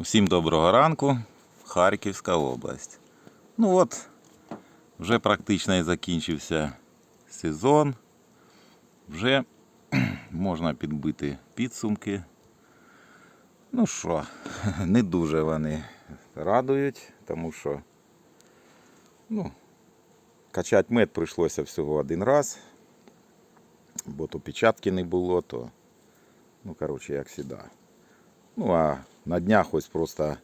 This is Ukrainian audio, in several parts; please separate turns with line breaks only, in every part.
Всім доброго ранку, Харківська область. Ну от, вже практично і закінчився сезон. Вже можна підбити підсумки. Ну що, не дуже вони радують, тому що ну, качати мед прийшлося всього один раз, бо то печатки не було, то, ну, коротше, як завжди. Ну, а на днях ось просто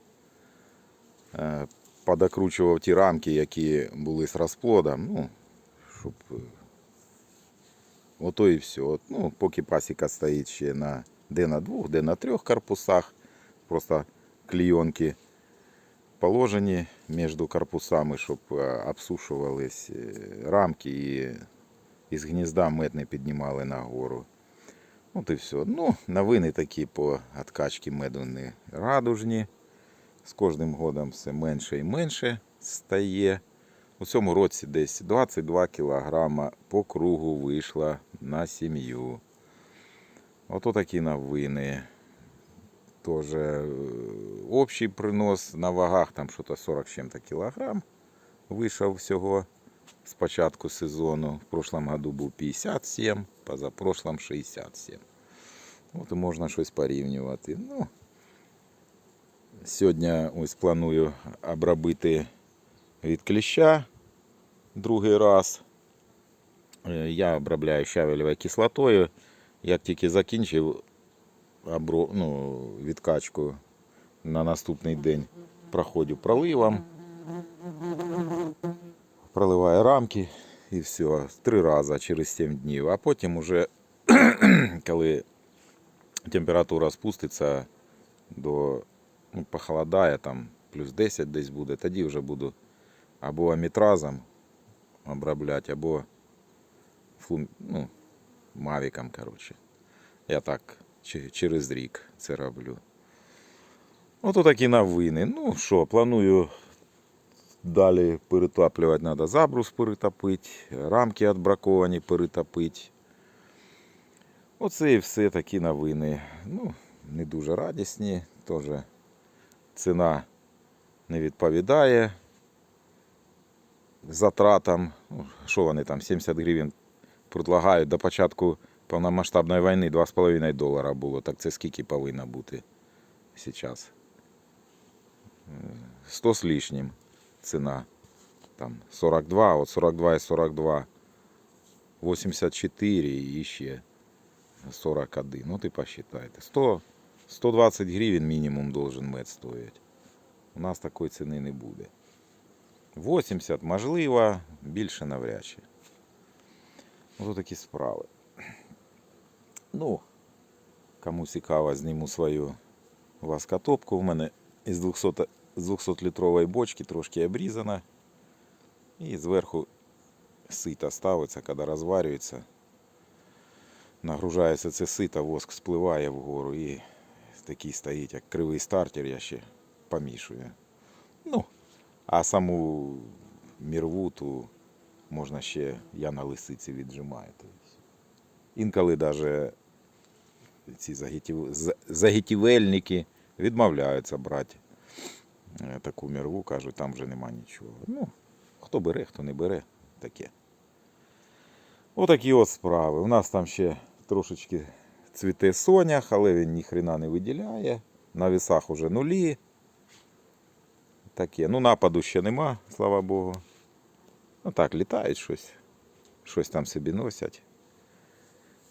е, подокручував ті рамки, які були з розплодом. Ну, щоб. е, Ото і все. От, Ну, поки пасіка стоїть ще на де на двох, де на трьох корпусах. Просто клійонки положені між корпусами, щоб е, обсушувались рамки і із гнізда мед не піднімали нагору. От і все. Ну, новини такі по откачці меду не радужні. З кожним годом все менше і менше стає. У цьому році десь 22 кілограма по кругу вийшло на сім'ю. Ото такі новини. Тоже е, общий принос на вагах, там що-то 40 з чим-то кілограм вийшов всього з початку сезону. В прошлом году був 57, позапрошлом 67. От можна щось порівнювати. Ну, сьогодні ось планую обробити від кліща другий раз. Е, Я обробляю щавелевою кислотою. Як тільки закінчив ну, відкачку на наступний день проходжу проливом. Проливаю рамки і все. Три рази через 7 днів. А потім уже, коли температура спуститься до ну, похолодає, там плюс 10 десь буде, тоді вже буду або амітразом обробляти, або флум... ну, мавіком, коротше. Я так через рік це роблю. Ото такі новини. Ну що, планую далі перетаплювати, треба забрус перетопити, рамки відбраковані перетопити. Оце і все такі новини. Ну, не дуже радісні. Теж ціна не відповідає затратам. Ну, Що вони там, 70 гривень предлагають до початку повномасштабної війни 2,5 долара було. Так це скільки повинно бути зараз? 100 з лишнім ціна. Там 42, от 42 і 42, 84 і ще 41. Ну ти посчитайте. 100, 120 гривень мінімум должен мед стоїть. У нас такої ціни не буде. 80 можливо, більше навряд чи. Ось такі справи. Ну, кому цікаво, зніму свою васкотопку. У мене із 200, з 200-літрової бочки трошки обрізана. І зверху сито ставиться, коли розварюється. Нагружається це сито, воск спливає вгору і такий стоїть, як кривий стартер, я ще помішую. Ну, а саму мірву можна ще я на лисиці віджимаю. Інколи навіть ці загітів... загітівельники відмовляються брати таку мірву, кажуть, там вже нема нічого. Ну, хто бере, хто не бере, таке. Отакі от справи. У нас там ще трошечки цвіте сонях, але він ніхрена не виділяє. На вісах уже нулі. Таке. Ну, нападу ще нема, слава Богу. Ну так, літають щось. Щось там собі носять.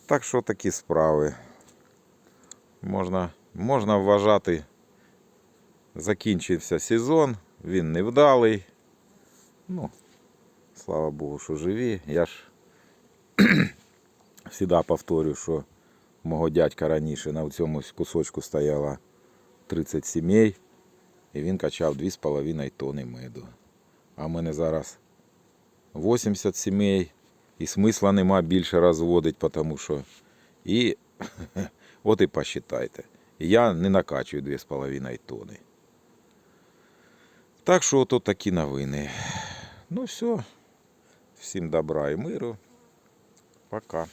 Так що такі справи. Можна, можна вважати, закінчився сезон, він невдалий. Ну, слава Богу, що живі. Я ж завжди повторю, що мого дядька раніше на цьому кусочку стояло 30 сімей, і він качав 2,5 тони меду. А в мене зараз 80 сімей, і смисла нема більше розводити, тому що і от і посчитайте. Я не накачую 2,5 тони. Так що ото такі новини. Ну все. Всім добра і миру. Пока.